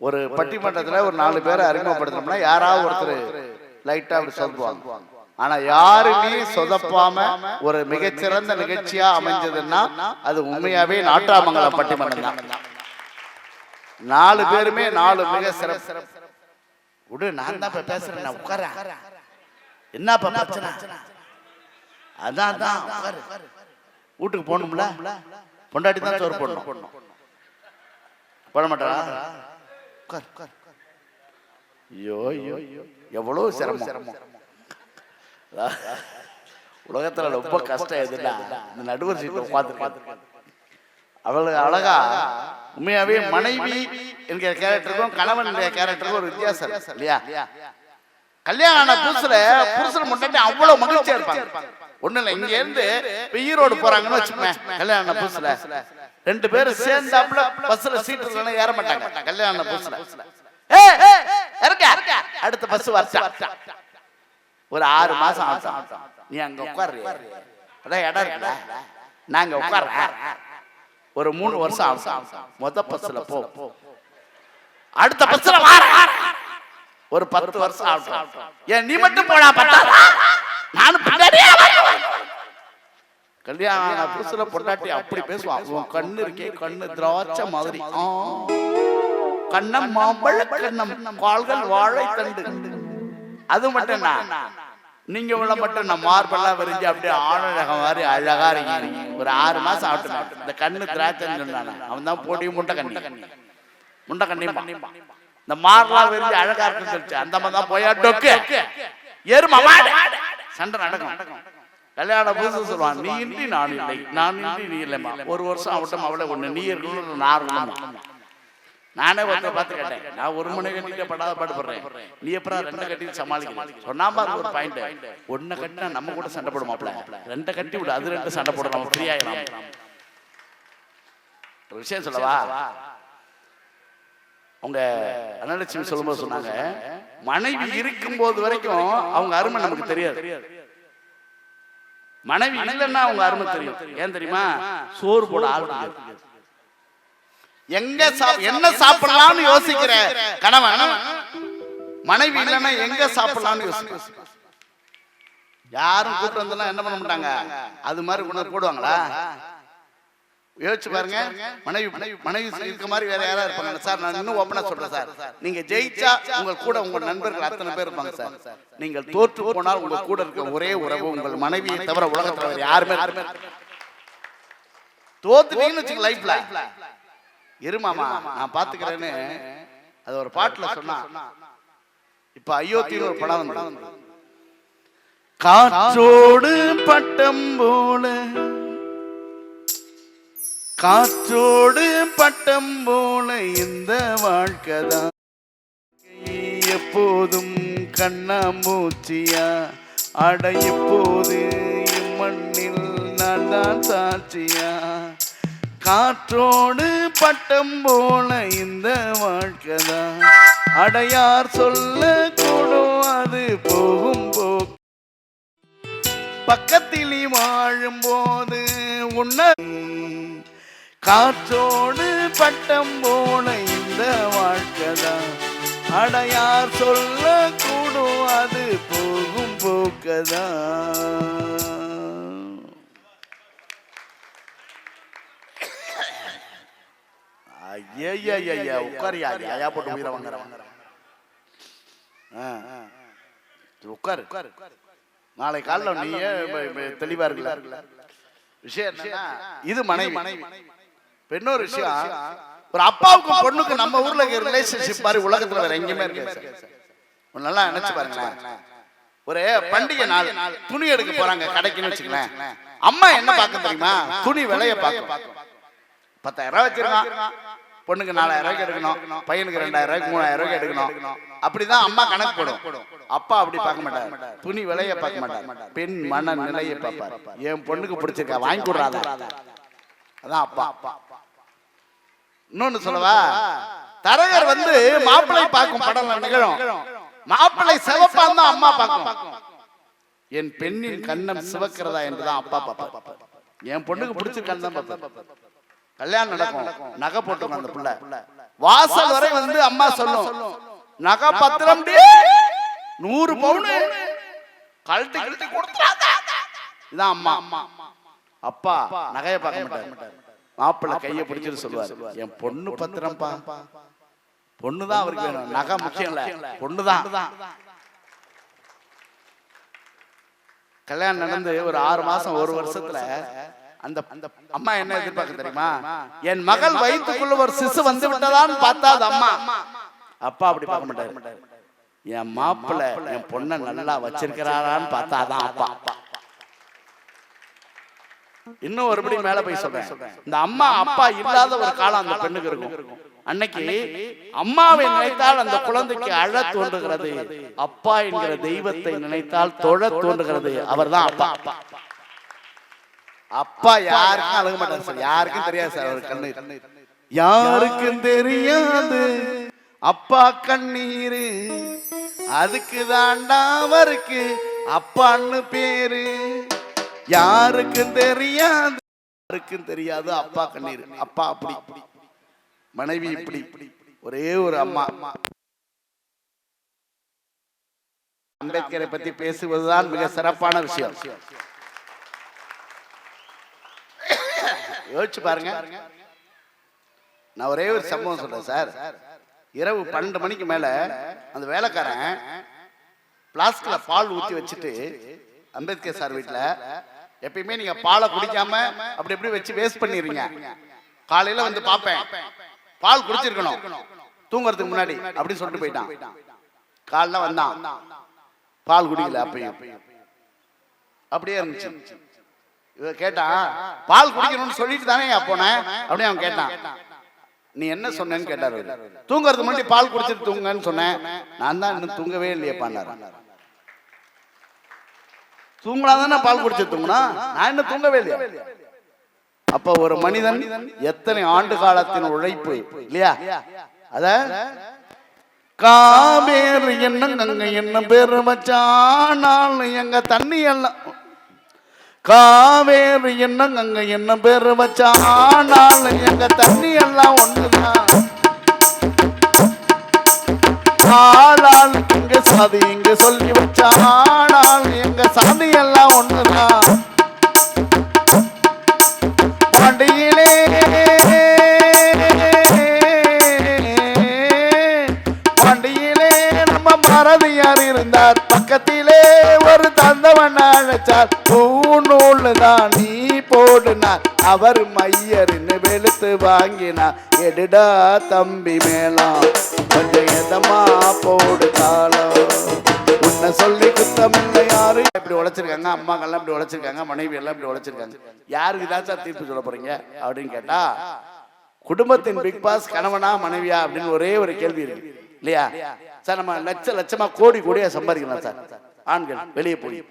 ஒரு பட்டிமன்றத்துல ஒரு நாலு பேரை அறிமுகப்படுத்தணும்னா யாராவது ஒருத்தர் லைட்டா அப்படி சொல்லுவாங்க. ஆனா யாருமே சொதப்பாம ஒரு மிகச்சிறந்த நிகழ்ச்சியா அமைஞ்சதுன்னா அது உண்மையாவே நாட்டாமங்கலம் பட்டிமன்றம் தான். நாலு பேருமே நாலு மிக சிறப்பு. விடு நான் தான் இப்ப பேசுறேன் நான் உட்காரேன். என்னப்பா பிரச்சனை? அதான் உட்காரு. வீட்டுக்கு போகணும்ல? பொண்டாட்டி தான் சோறு போடணும். போட மாட்டா உட்கார் உட்கார். ஐயோ ஐயோ. எவ்வளவு சிரமம். உலகத்துல ரொம்ப கஷ்டம் எதுனா இந்த நடுவர் சீட்டில் உட்காந்து அவளுக்கு அழகா உண்மையாவே மனைவி என்கிற கேரக்டருக்கும் கணவன் கேரக்டருக்கும் ஒரு வித்தியாசம் இல்லையா? கல்யாணம் ஆன புதுசுல புருஷன் முன்னாடி அவ்வளவு மகிழ்ச்சியா இருப்பாங்க. ஒண்ணு இல்ல இங்க இருந்து ஈரோடு போறாங்கன்னு வச்சுக்கோங்க கல்யாணம் ஆன புதுசுல ரெண்டு பேரும் சேர்ந்தாப்புல பஸ்ல சீட்டு இல்லைன்னா ஏற மாட்டாங்க. ஏய், இறக்க. அடுத்த பஸ் வரட்டா ஒரு ஆறு மாசம் ஆட்டம் நீ அங்க உட்காரு. அதான் இடம் இருக்குல்ல. நாங்க உட்கார்றேன் ஒரு மூணு வருஷம் ஆகும். மொத பஸ்ல போ. அடுத்த பஸ்ல வார ஒரு பத்து வருஷம் ஆகும் ஏன் நீ மட்டும் போனா பத்தாதா? நானும் பின்னாடியே. கல்யாணம் புதுசுல பொண்டாட்டி அப்படி பேசுவான் உன் கண்ணு இருக்கே கண்ணு திராட்சை மாதிரி. கண்ணம் மாம்பழ கண்ணம் கால்கள் வாழை தண்டு அது மட்டும் நீங்க உள்ள மட்டும் நான் மார்பெல்லாம் விரிஞ்சு அப்படியே ஆணழகம் மாதிரி அழகா இருக்கீங்க. ஒரு ஆறு மாசம் ஆகட்டும். இந்த கண்ணு திராட்சைன்னு சொன்னானே. அவன் தான் போட்டி முண்டை கண்ணி. முண்டை கண்ணி. இந்த மார்லாம் விரிஞ்சு அழகா இருக்குன்னு சொல்லிச்சு. அந்த மாதிரி தான் போயா டொக்கு மாடு. சண்டை நடக்கும். கல்யாணம் புதுசு சொல்லுவான் நீ இன்றி நான் இல்லை. நான் இன்றி நீ இல்லைம்மா. ஒரு வருஷம் ஆகட்டும் அவளை ஒண்ணு நீ இருக்கணும் நான் இருக்கணும் நானே ஒருத்தர் பார்த்து கேட்டேன் நான் ஒரு மணி கட்டிட்டு படாத பாடுபடுறேன் நீ எப்பறம் ரெண்டை கட்டி சமாளிக்க சொன்னா பாரு ஒரு பாயிண்ட் ஒன்ன கட்டினா நம்ம கூட சண்டை போடுமாப்ல ரெண்டை கட்டி விடு அது ரெண்டு சண்டை போட நம்ம ஒரு விஷயம் சொல்லவா? அவங்க அனலட்சுமி சொல்லும்போது சொன்னாங்க மனைவி இருக்கும்போது வரைக்கும் அவங்க அருமை நமக்கு தெரியாது. மனைவி இல்லைன்னா அவங்க அருமை தெரியும். ஏன் தெரியுமா. சோறு போட ஆள். எங்க என்ன சாப்பிடலாம்னு யோசிக்கிற கணவன்? மனைவி இல்லைன்னா எங்க சாப்பிடலாம்னு யோசிக்கிற யாரும் கூட்டு வந்தெல்லாம் என்ன பண்ண மாட்டாங்க? அது மாதிரி வந்து போடுவாங்களா? யோசிச்சு பாருங்க. மனைவி மனைவி இருக்க மாதிரி வேற யாரா இருப்பாங்க சார் நான் இன்னும் ஓப்பனா சொல்றேன் சார். நீங்க ஜெயிச்சா உங்க கூட உங்க நண்பர்கள் அத்தனை பேர் இருப்பாங்க சார். நீங்கள் தோற்று போனால் உங்க கூட இருக்க ஒரே உறவு உங்கள் மனைவியை தவிர உலகத்துல வேற யாருமே யாருமே தோத்துட்டீங்கன்னு வச்சுக்க லைஃப்ல. இருமாமா நான் பாத்துக்கிறேன்னு அது ஒரு பாட்டுல சொன்னா. இப்ப அயோத்தின்னு ஒரு படம் காற்றோடு பட்டம் போல காற்றோடு பட்டம் போல இந்த வாழ்க்கைதான். எப்போதும் கண்ணா மூச்சியா அட எப்போது இம்மண்ணில் நான் தான் சாட்சியா? காற்றோடு பட்டம் போல இந்த வாழ்க்கைதான். அடையார் சொல்ல கூடும் அது போகும் போக்கு. பக்கத்தில் வாழும் போது உன்ன காற்றோடு பட்டம் போல இந்த வாழ்க்கைதான். அடையார் சொல்ல கூடும் அது போகும் போக்கதான். ஐயா உட்காரியா ஐயா போட்டு உயிரை வாங்குறேன் ஆ, ஆ. உட்காரு. நாளை காலைல நீயே இப்ப- தெளிவா இருக்குல்ல விஷயம் என்னன்னா இது மனைவி. இப்ப இன்னொரு விஷயம். ஒரு அப்பாவுக்கும் பொண்ணுக்கு நம்ம ஊர்ல ரிலேஷன்ஷிப் மாதிரி உலகத்துல வேற எங்கேயுமே இருக்கு ஒரு நல்லா நினைச்சு பாருங்களேன். ஒரு பண்டிகை நாள் துணி எடுக்க போறாங்க கடைக்குன்னு வச்சுக்கலாம் அம்மா என்ன பார்க்க தெரியுமா? துணி விலைய பார்க்கும். பத்தாயிரம் ரூபாய் வச்சிருக்கான். பொண்ணுக்கு நாலாயிரம் ரூபாய்க்கு எடுக்கணும். பையனுக்கு ரெண்டாயிரம் ரூபாய்க்கு மூணாயிரம் ரூபாய்க்கு எடுக்கணும். அப்படிதான் அம்மா கணக்கு போடும். அப்பா அப்படி பார்க்க மாட்டார். துணி விலைய பார்க்க மாட்டார். பெண் மன நிலையை பார்ப்பார். என் பொண்ணுக்கு பிடிச்சிருக்கா வாங்கி கொடுறாத. அதான் அப்பா. இன்னொன்னு சொல்லவா? தரகர் வந்து மாப்பிள்ளை பார்க்கும் படம் நிகழும். மாப்பிள்ளை சிவப்பா தான் அம்மா பார்க்கும். என் பெண்ணின் கண்ணம் சிவக்கிறதா என்றுதான் அப்பா பாப்பா என் பொண்ணுக்கு பிடிச்சிருக்கான்னு தான் பாப்பா கல்யாணம் நடக்கும். நகை போட்டுருக்கும் அந்த புள்ள. வாசல் வரை வந்து அம்மா சொல்லும். நகை பத்திரம் டி, நூறு பவுனு. கழட்டி கழட்டி கொடுத்துறாத இதான் அம்மா. அப்பா நகையை பார்க்க மாட்டார். மாப்பிள்ளை கையை பிடிச்சிட்டு சொல்லுவார். என் பொண்ணு பத்திரம்ப்பா. பொண்ணுதான் அவருக்கு வேணும். நகை முக்கியம் இல்ல. பொண்ணுதான். கல்யாணம் நடந்து ஒரு ஆறு மாசம் ஒரு வருஷத்துல அந்த அந்த அம்மா என்ன எதிர்பார்க்க தெரியுமா? என் மகள் வயிற்றுக்குள்ள ஒரு சிசு வந்து விட்டதான்னு பார்த்தா அது அம்மா. அப்பா அப்படி பார்க்க மாட்டாரு. என் மாப்பிள்ளை என் பொண்ணை நல்லா வச்சிருக்கிறாரான்னு பார்த்தா அதான் அப்பா. இன்னும் ஒருபடி மேல போய் சொல்றேன். இந்த அம்மா அப்பா இல்லாத ஒரு காலம் அந்த பெண்ணுக்கு இருக்கும். அன்னைக்கு அம்மாவை நினைத்தால் அந்த குழந்தைக்கு அழ தோன்றுகிறது. அப்பா என்கிற தெய்வத்தை நினைத்தால் தொழ தோன்றுகிறது. அவர்தான் அப்பா. அப்பா. யாருக்கும் அழக மாட்டாங்க சார். யாருக்கும் தெரியாது சார் அவர் கண்ணீர். யாருக்கும் தெரியாது. அப்பா கண்ணீரு. அதுக்கு தாண்டா அவருக்கு. அப்பான்னு பேரு. யாருக்கும் தெரியாது. யாருக்கும் தெரியாது. அப்பா கண்ணீர். அப்பா அப்படி. மனைவி இப்படி. ஒரே ஒரு அம்மா. அம்பேத்கரை பத்தி பேசுவதுதான் மிக சிறப்பான விஷயம். யோசிச்சு பாருங்க. நான் ஒரே ஒரு சம்பவம் சொல்றேன் சார். இரவு பன்னெண்டு மணிக்கு மேல அந்த வேலைக்காரன் பிளாஸ்க்ல பால் ஊத்தி வச்சுட்டு அம்பேத்கர் சார் வீட்டில் எப்பயுமே நீங்க பாலை குடிக்காம அப்படி இப்படி வச்சு வேஸ்ட் பண்ணிடுறீங்க. காலையில வந்து பார்ப்பேன். பால் குடிச்சிருக்கணும். தூங்குறதுக்கு முன்னாடி அப்படின்னு சொல்லிட்டு போயிட்டான். காலைல வந்தான். பால் குடிக்கல அப்பயும். அப்படியே இருந்துச்சு. இவ கேட்டான் பால் குடிக்கணும்னு சொல்லிட்டு தானே போனேன் அப்படின்னு அவன் கேட்டான். நீ என்ன சொன்னேன்னு கேட்டாரு தூங்குறதுக்கு முன்னாடி பால் குடிச்சிட்டு தூங்கன்னு சொன்னேன். நான் தான் இன்னும் தூங்கவே இல்லையே பண்ணாரு தூங்கினா தானே பால் குடிச்சு தூங்குனா? நான் என்ன தூங்கவே இல்லையா? அப்ப ஒரு மனிதன் எத்தனை ஆண்டு காலத்தின் உழைப்பு இல்லையா? அத காவேரி என்ன கங்கை என்ன பேர் வச்சானால் எங்க தண்ணி எல்லாம். காவேரி என்ன கங்கை என்ன பேர் வச்சானால் எங்க தண்ணி எல்லாம் ஒண்ணுதான். ஆளால் இங்க சாதி இங்க சொல்லி வச்ச எங்க சாதி எல்லாம் ஒண்ணுதான். பாண்டியிலே பாண்டியிலே நம்ம மறதியார் இருந்தார். பக்கத்திலே ஒரு தந்தவன் அழைச்சார். பூநூல் தான் நீ போடுனார். அவர் மையர்னு வெளுத்து வாங்கினார். எடுடா தம்பி மேலாம் கொஞ்சம் எதமா போடு உன்னை சொல்லி குத்தமில்லை யாரு? இப்படி உழைச்சிருக்காங்க அம்மாக்கெல்லாம் இப்படி உழைச்சிருக்காங்க மனைவி எல்லாம் இப்படி உழைச்சிருக்காங்க. யாருக்கு ஏதாச்சும் தீர்ப்பு சொல்ல போறீங்க அப்படின்னு கேட்டா குடும்பத்தின் பிக் பாஸ் கணவனா மனைவியா அப்படின்னு ஒரே ஒரு கேள்வி இருக்கு. இல்லையா? சார் நம்ம லட்ச லட்சமா கோடி கோடியா சம்பாதிக்கலாம் சார். ஆண்கள் வெளியே போய்.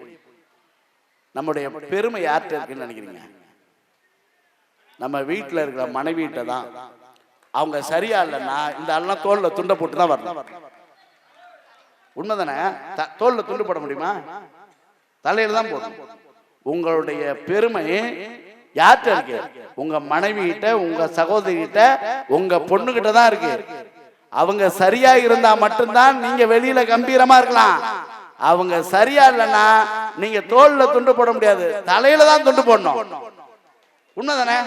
நம்முடைய பெருமை யார்கிட்ட இருக்குன்னு நினைக்கிறீங்க? நம்ம வீட்டில் இருக்கிற மனைவிகிட்ட தான் அவங்க சரியா இல்லைன்னா இந்த ஆள்லாம் தோல்ல துண்டை போட்டு தான் வரணும். உண்மைதானே? தோல்ல துண்டு போட முடியுமா? தலையில தான் போடணும். உங்களுடைய பெருமை யார்கிட்ட இருக்கு? உங்க மனைவி கிட்ட உங்க சகோதரி கிட்ட உங்க பொண்ணு கிட்ட தான் இருக்கு. அவங்க சரியா இருந்தா மட்டும்தான் நீங்க வெளியில கம்பீரமா இருக்கலாம். அவங்க சரியா இல்லைன்னா நீங்க தோல்ல துண்டு போட முடியாது. தலையில தான் துண்டு போடணும். உண்மைதானே?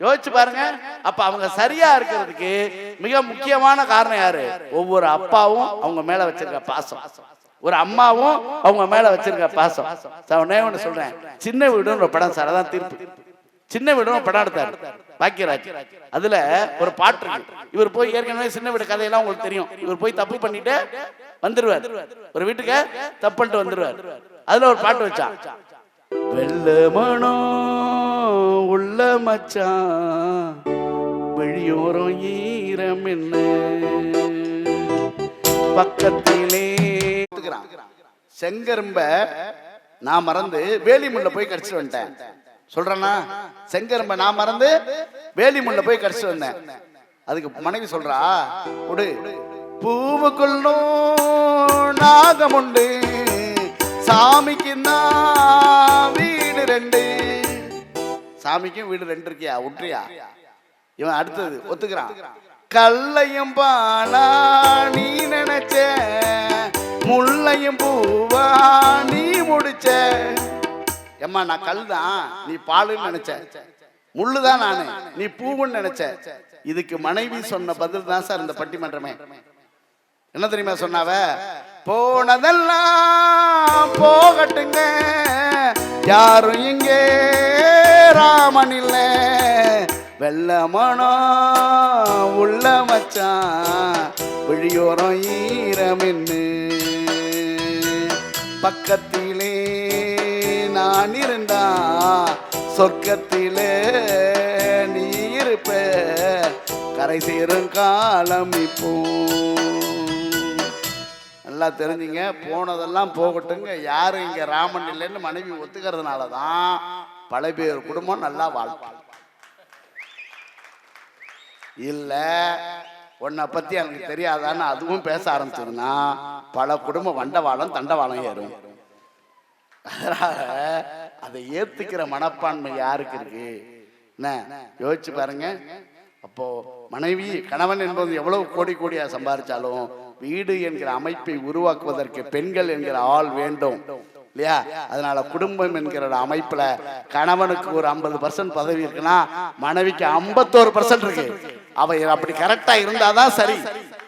யோசிச்சு பாருங்க. அப்ப அவங்க சரியா இருக்கிறதுக்கு மிக முக்கியமான காரணம் யாரு? ஒவ்வொரு அப்பாவும் அவங்க மேல வச்சிருக்க பாசம். ஒரு அம்மாவும் அவங்க மேல வச்சிருக்க பாசம். சார் ஒண்ணே சொல்றேன். சின்ன வீடுன்னு ஒரு படம் சார் அதான் தீர்ப்பு. சின்ன வீடுன்னு படம் எடுத்தாரு. பாக்கியராஜ். அதுல ஒரு பாட்டு இவர் போய் ஏற்கனவே சின்ன வீடு கதையெல்லாம் உங்களுக்கு தெரியும். இவர் போய் தப்பு பண்ணிட்டு வந்துருவார். ஒரு வீட்டுக்கு தப்பு பண்ணிட்டு வந்துருவார். அதுல ஒரு பாட்டு வச்சான். வெள்ள உள்ள மச்சான் வெளியோரம் ஈரம் என்ன? பக்கத்திலே செங்கரும்ப நான் மறந்து வேலிமுள்ள போய் கடிச்சிட்டு வந்துட்டேன். சொல்றேன்னா செங்கரும்ப நான் மறந்து வேலிமுள்ள போய் கடிச்சிட்டு வந்தேன். அதுக்கு மனைவி சொல்றா விடு பூவுக்குள்ளும் நாகம் உண்டு சாமிக்கு நான் வீடு ரெண்டு சாமிக்கும் வீடு ரெண்டு இருக்கியா விட்டுறியா இவன் அடுத்தது ஒத்துக்கிறான். கல்லையும் பாலா நீ நினைச்ச முள்ளையும் பூவா நீ முடிச்ச. ஏம்மா நான் கல் தான் நீ பாலுன்னு நினைச்ச. முள்ளு தான் நானு. நீ பூவுன்னு நினைச்ச. இதுக்கு மனைவி சொன்ன பதில் தான் சார் இந்த பட்டிமன்றமே. என்ன தெரியுமா சொன்னாவ? போனதெல்லாம் போகட்டுங்க. யாரும் இங்கே ராமன் இல்ல வெள்ளமனோ உள்ள மச்சான் விழியோரம் ஈரமென்னு. பக்கத்திலே நான் இருந்தா சொர்க்கத்திலே நீ இருப்ப. கரை சேரும் காலம் இப்போ. நல்லா தெரிஞ்சுங்க போனதெல்லாம் போகட்டுங்க. யாரும் இங்க ராமன் இல்லைன்னு மனைவி ஒத்துக்கிறதுனால தான் பல பேர் குடும்பம் நல்லா வாழ்க்கை. இல்லை உன்னை பற்றி எனக்கு தெரியாதான்னு அதுவும் பேச ஆரம்பிச்சதுன்னா பல குடும்பம் வண்டவாளம் தண்டவாளம் ஏறும். அதனால அதை ஏத்துக்கிற மனப்பான்மை யாருக்கு இருக்கு? என்ன? யோசிச்சு பாருங்க. அப்போ மனைவி கணவன் என்பது எவ்வளவு கோடி கோடியா சம்பாதிச்சாலும் வீடு என்கிற அமைப்பை உருவாக்குவதற்கு பெண்கள் என்கிற ஆள் வேண்டும். இல்லையா? அதனால குடும்பம் என்கிற ஒரு அமைப்புல கணவனுக்கு ஒரு ஐம்பது பர்சன்ட் பதவி இருக்குன்னா மனைவிக்கு ஐம்பத்தோரு பர்சன்ட் இருக்கு. அவ அப்படி கரெக்டா இருந்தாதான் சரி.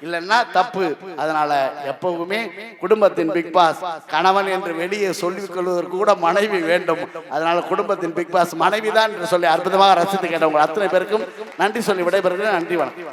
இல்லைன்னா தப்பு. அதனால எப்பவுமே குடும்பத்தின் பிக் பாஸ் கணவன் என்று வெளியே சொல்லிக் கொள்வதற்கு கூட மனைவி வேண்டும். அதனால குடும்பத்தின் பிக் பாஸ் மனைவி தான் என்று சொல்லி அற்புதமாக ரசித்து கேட்டவங்க அத்தனை பேருக்கும் நன்றி சொல்லி விடைபெறுகிறேன். நன்றி வணக்கம்.